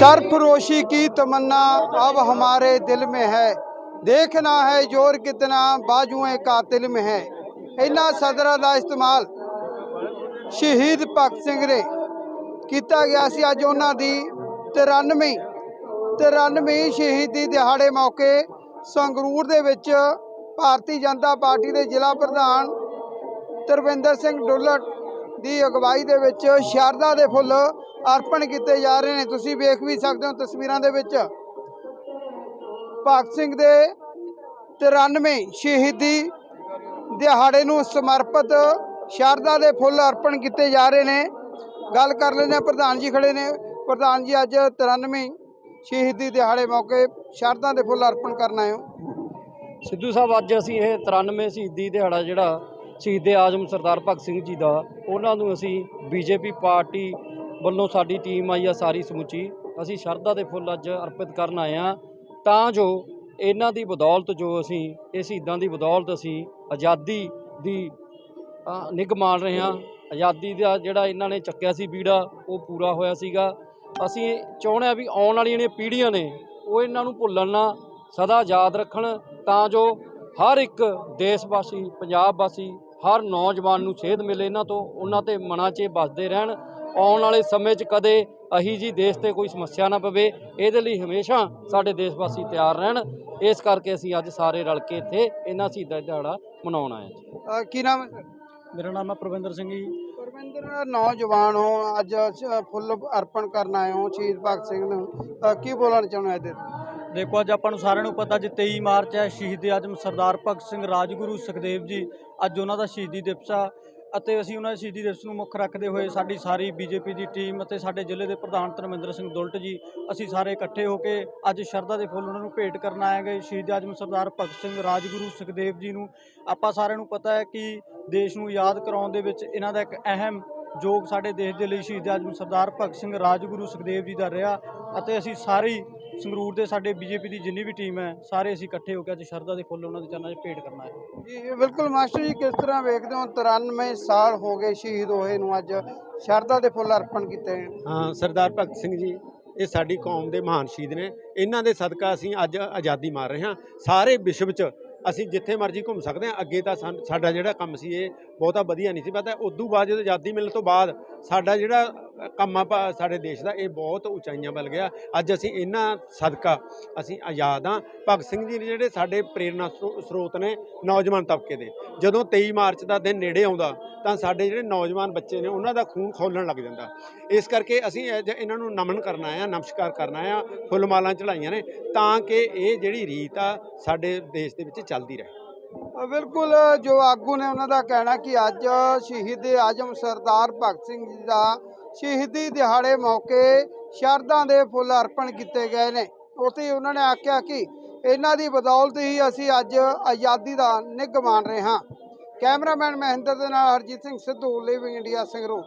सरफरोशी की तमन्ना अब हमारे दिल में है देखना है जोर कितना बाजुएं कातिल में है ਇਹਨਾਂ ਸਦਰਾਂ ਦਾ ਇਸਤੇਮਾਲ ਸ਼ਹੀਦ ਭਗਤ ਸਿੰਘ ਨੇ ਕੀਤਾ ਗਿਆ ਸੀ ਅੱਜ ਉਹਨਾਂ ਦੀ 93 93 ਸ਼ਹੀਦੀ ਦਿਹਾੜੇ ਮੌਕੇ ਸੰਗਰੂਰ ਦੇ ਵਿੱਚ ਭਾਰਤੀ ਜਨਤਾ ਪਾਰਟੀ ਦੇ ਜ਼ਿਲ੍ਹਾ ਪ੍ਰਧਾਨ ਤਰਵਿੰਦਰ ਸਿੰਘ ਡੁੱਲਟ ਦੀ ਅਗਵਾਈ ਦੇ ਵਿੱਚ ਸ਼ਾਰਦਾ ਦੇ ਫੁੱਲ ਅਰਪਣ ਕੀਤੇ ਜਾ ਰਹੇ ਨੇ। ਤੁਸੀਂ ਵੇਖ ਵੀ ਸਕਦੇ ਹੋ ਤਸਵੀਰਾਂ ਦੇ ਵਿੱਚ। ਭਗਤ ਸਿੰਘ ਦੇ 93 ਸ਼ਹੀਦੀ ਦਿਹਾੜੇ ਨੂੰ ਸਮਰਪਿਤ ਸ਼ਰਧਾ ਦੇ ਫੁੱਲ ਅਰਪਣ ਕੀਤੇ ਜਾ ਰਹੇ ਨੇ। ਗੱਲ ਕਰ ਲੈਂਦੇ ਹਾਂ। ਪ੍ਰਧਾਨ ਜੀ ਖੜੇ ਨੇ। ਪ੍ਰਧਾਨ ਜੀ, ਅੱਜ 93 ਸ਼ਹੀਦੀ ਦਿਹਾੜੇ ਮੌਕੇ ਸ਼ਰਧਾ ਦੇ ਫੁੱਲ ਅਰਪਣ ਕਰਨ ਆਏ ਹੋ। ਸਿੱਧੂ ਸਾਹਿਬ, ਅੱਜ ਅਸੀਂ ਇਹ 93 ਸ਼ਹੀਦੀ ਦਿਹਾੜਾ ਜਿਹੜਾ ਸ਼ਹੀਦੇ ਆਜ਼ਮ ਸਰਦਾਰ ਭਗਤ ਸਿੰਘ ਜੀ ਦਾ, ਉਹਨਾਂ ਨੂੰ ਅਸੀਂ ਬੀਜੇਪੀ ਪਾਰਟੀ ਵੱਲੋਂ ਸਾਡੀ ਟੀਮ ਆਈ ਆ ਸਾਰੀ ਸਮੁੱਚੀ। ਅਸੀਂ ਸ਼ਰਧਾ ਦੇ ਫੁੱਲ ਅੱਜ ਅਰਪਿਤ ਕਰਨ ਆਏ ਆ। ਤਾਂ ਜੋ ਇਹਨਾਂ ਦੀ ਬਦੌਲਤ ਜੋ ਅਸੀਂ ਇਹ ਸ਼ਹੀਦਾਂ ਦੀ ਬਦੌਲਤ ਅਸੀਂ ਆਜ਼ਾਦੀ ਦੀ ਅ, ਨਿੱਘ ਮਾਣ ਰਹੇ ਹਾਂ। ਆਜ਼ਾਦੀ ਦਾ ਜਿਹੜਾ ਇਹਨਾਂ ਨੇ ਚੱਕਿਆ ਸੀ ਬੀੜਾ ਉਹ ਪੂਰਾ ਹੋਇਆ ਸੀਗਾ। ਅਸੀਂ ਚਾਹੁੰਦੇ ਆ ਵੀ ਆਉਣ ਵਾਲੀਆਂ ਜਿਹੜੀਆਂ ਪੀੜ੍ਹੀਆਂ ਨੇ ਉਹ ਇਹਨਾਂ ਨੂੰ ਭੁੱਲਣ ਨਾ ਸਦਾ ਯਾਦ ਰੱਖਣ। ਤਾਂ ਜੋ ਹਰ ਇੱਕ ਦੇਸ਼ ਵਾਸੀ ਪੰਜਾਬ ਵਾਸੀ ਹਰ ਨੌਜਵਾਨ ਨੂੰ ਸੇਧ ਮਿਲੇ। ਇਹਨਾਂ ਤੋਂ ਉਹਨਾਂ ਤੇ ਮਨਾਂ 'ਚ ਵੱਸਦੇ ਰਹਿਣ। ਆਉਣ ਵਾਲੇ ਸਮੇਂ 'ਚ ਕਦੇ ਅਹੀ ਜੀ ਦੇਸ਼ ਤੇ ਕੋਈ ਸਮੱਸਿਆ ਨਾ ਪਵੇ ਇਹਦੇ ਲਈ ਹਮੇਸ਼ਾ ਸਾਡੇ ਦੇਸ਼ ਵਾਸੀ ਤਿਆਰ ਰਹਿਣ। ਇਸ ਕਰਕੇ ਅਸੀਂ ਅੱਜ ਸਾਰੇ ਰਲ ਕੇ ਇੱਥੇ ਇਹਨਾਂ ਸ਼ਹੀਦਾਂ ਦਿਹਾੜਾ ਮਨਾਉਣ ਆਏ ਹਾਂ ਕੀ ਨਾਮ ਹੈ ਮੇਰਾ ਨਾਮ ਹੈ ਪ੍ਰਵਿੰਦਰ ਸਿੰਘ ਜੀ। ਪਰਮਿੰਦਰ ਨੌਜਵਾਨ ਹੋ ਅੱਜ ਫੁੱਲ ਅਰਪਣ ਕਰਨ ਆਏ ਹੋ ਸ਼ਹੀਦ ਭਗਤ ਸਿੰਘ ਨੂੰ। ਕੀ ਬੋਲਣਾ ਚਾਹੁੰਦੇ ਹੋ ਇਹਦੇ ਤੇ? ਦੇਖੋ ਅੱਜ ਆਪਾਂ ਨੂੰ ਸਾਰਿਆਂ ਨੂੰ ਪਤਾ ਅੱਜ 23 ਮਾਰਚ ਹੈ ਸ਼ਹੀਦ ਆਜ਼ਮ ਸਰਦਾਰ ਭਗਤ ਸਿੰਘ ਰਾਜਗੁਰੂ ਸੁਖਦੇਵ ਜੀ ਅੱਜ ਉਹਨਾਂ ਦਾ ਸ਼ਹੀਦੀ ਦਿਵਸ ਆ। ਅਤੇ ਅਸੀਂ ਉਹਨਾਂ ਦੇ ਸ਼ਹੀਦੀ ਦਿਵਸ ਨੂੰ ਮੁੱਖ ਰੱਖਦੇ ਹੋਏ ਸਾਡੀ ਸਾਰੀ ਬੀਜੇਪੀ ਦੀ ਟੀਮ ਅਤੇ ਸਾਡੇ ਜ਼ਿਲ੍ਹੇ ਦੇ ਪ੍ਰਧਾਨ ਧਰਮਿੰਦਰ ਸਿੰਘ ਦੁਲਟ ਜੀ, ਅਸੀਂ ਸਾਰੇ ਇਕੱਠੇ ਹੋ ਕੇ ਅੱਜ ਸ਼ਰਧਾ ਦੇ ਫੁੱਲ ਉਹਨਾਂ ਨੂੰ ਭੇਟ ਕਰਨ ਆਏ ਗਏ ਸ਼ਹੀਦ ਆਜ਼ਮ ਸਰਦਾਰ ਭਗਤ ਸਿੰਘ ਰਾਜਗੁਰੂ ਸੁਖਦੇਵ ਜੀ ਨੂੰ। ਆਪਾਂ ਸਾਰਿਆਂ ਨੂੰ ਪਤਾ ਹੈ ਕਿ ਦੇਸ਼ ਨੂੰ ਯਾਦ ਕਰਾਉਣ ਦੇ ਵਿੱਚ ਇਹਨਾਂ ਦਾ ਇੱਕ ਅਹਿਮ ਯੋਗ ਸਾਡੇ ਦੇਸ਼ ਦੇ ਲਈ ਸ਼ਹੀਦ ਆਜ਼ਮ ਸਰਦਾਰ ਭਗਤ ਸਿੰਘ ਰਾਜਗੁਰੂ ਸੁਖਦੇਵ ਜੀ ਦਾ ਰਿਹਾ ਅਤੇ ਅਸੀਂ ਸਾਰੀ ਸੰਗਰੂਰ ਦੇ ਸਾਡੇ ਬੀਜੇਪੀ ਦੀ ਜਿੰਨੀ ਵੀ ਟੀਮ ਹੈ ਸਾਰੇ ਅਸੀਂ ਇਕੱਠੇ ਹੋ ਕੇ ਅੱਜ ਸ਼ਰਧਾ ਦੇ ਫੁੱਲ ਉਹਨਾਂ ਦੇ ਚਰਨਾਂ 'ਚ ਭੇਟ ਕਰਨਾ ਹੈ। ਜੀ ਇਹ ਬਿਲਕੁਲ ਮਾਸਟਰ ਜੀ ਕਿਸ ਤਰ੍ਹਾਂ ਵੇਖਦੇ ਹੋ? 93 ਸਾਲ ਹੋ ਗਏ ਸ਼ਹੀਦ ਹੋਏ ਨੂੰ ਅੱਜ। ਸ਼ਰਧਾ ਦੇ ਫੁੱਲ ਅਰਪਣ ਕੀਤੇ ਹਾਂ ਸਰਦਾਰ ਭਗਤ ਸਿੰਘ ਜੀ ਇਹ ਸਾਡੀ ਕੌਮ ਦੇ ਮਹਾਨ ਸ਼ਹੀਦ ਨੇ। ਇਹਨਾਂ ਦੇ ਸਦਕਾ ਅਸੀਂ ਅੱਜ ਆਜ਼ਾਦੀ ਮਾਰ ਰਹੇ ਹਾਂ। ਸਾਰੇ ਵਿਸ਼ਵ 'ਚ ਅਸੀਂ ਜਿੱਥੇ ਮਰਜ਼ੀ ਘੁੰਮ ਸਕਦੇ ਹਾਂ। ਅੱਗੇ ਤਾਂ ਸਾਨ- ਸਾਡਾ ਜਿਹੜਾ ਕੰਮ ਸੀ ਇਹ ਬਹੁਤਾ ਵਧੀਆ ਨਹੀਂ ਸੀ। ਪਤਾ ਉਦੋਂ ਬਾਅਦ ਜਦੋਂ ਆਜ਼ਾਦੀ ਮਿਲਣ ਤੋਂ ਬਾਅਦ ਸਾਡਾ ਜਿਹੜਾ ਕੰਮ ਆ ਸਾਡੇ ਦੇਸ਼ ਦਾ, ਇਹ ਬਹੁਤ ਉਚਾਈਆਂ ਵੱਲ ਗਿਆ। ਅੱਜ ਅਸੀਂ ਇਹਨਾਂ ਸਦਕਾ ਅਸੀਂ ਆਜ਼ਾਦ ਹਾਂ। ਭਗਤ ਸਿੰਘ ਜੀ ਜਿਹੜੇ ਸਾਡੇ ਪ੍ਰੇਰਨਾ ਸਰੋ- ਸਰੋਤ ਨੇ ਨੌਜਵਾਨ ਤਬਕੇ ਦੇ, ਜਦੋਂ 23 ਮਾਰਚ ਦਾ ਦਿਨ ਨੇੜੇ ਆਉਂਦਾ, ਤਾਂ ਸਾਡੇ ਜਿਹੜੇ ਨੌਜਵਾਨ ਬੱਚੇ ਨੇ, ਉਹਨਾਂ ਦਾ ਖੂਨ ਖੋਲਣ ਲੱਗ ਜਾਂਦਾ। ਇਸ ਕਰਕੇ ਅਸੀਂ ਅੱਜ ਇਹਨਾਂ ਨੂੰ ਨਮਨ ਕਰਨਾ ਆ, ਨਮਸਕਾਰ ਕਰਨਾ ਆ ਫੁੱਲ ਮਾਲਾਂ ਚੜਾਈਆਂ ਨੇ, ਤਾਂ ਕਿ ਇਹ ਜਿਹੜੀ ਰੀਤ ਆ, ਸਾਡੇ ਦੇਸ਼ ਦੇ ਵਿੱਚ ਚੱਲਦੀ ਰਹੇ। ਬਿਲਕੁਲ, ਜੋ ਆਗੂ ਨੇ ਉਹਨਾਂ ਦਾ ਕਹਿਣਾ ਕਿ ਅੱਜ ਸ਼ਹੀਦ ਆਜਮ ਸਰਦਾਰ ਭਗਤ ਸਿੰਘ ਜੀ ਦਾ ਸ਼ਹੀਦੀ ਦਿਹਾੜੇ ਮੌਕੇ ਸ਼ਰਧਾ ਦੇ ਫੁੱਲ ਅਰਪਣ ਕੀਤੇ ਗਏ ਨੇ। ਉੱਥੇ ਹੀ ਉਹਨਾਂ ਨੇ ਆਖਿਆ ਕਿ ਇਹਨਾਂ ਦੀ ਬਦੌਲਤ ਹੀ ਅਸੀਂ ਅੱਜ ਆਜ਼ਾਦੀ ਦਾ ਨਿੱਘ ਮਾਣ ਰਹੇ ਹਾਂ। ਕੈਮਰਾਮੈਨ ਮਹਿੰਦਰ ਦੇ ਨਾਲ ਹਰਜੀਤ ਸਿੰਘ ਸਿੱਧੂ ਲਿਵਿੰਗ ਇੰਡੀਆ ਸੰਗਰੂਰ।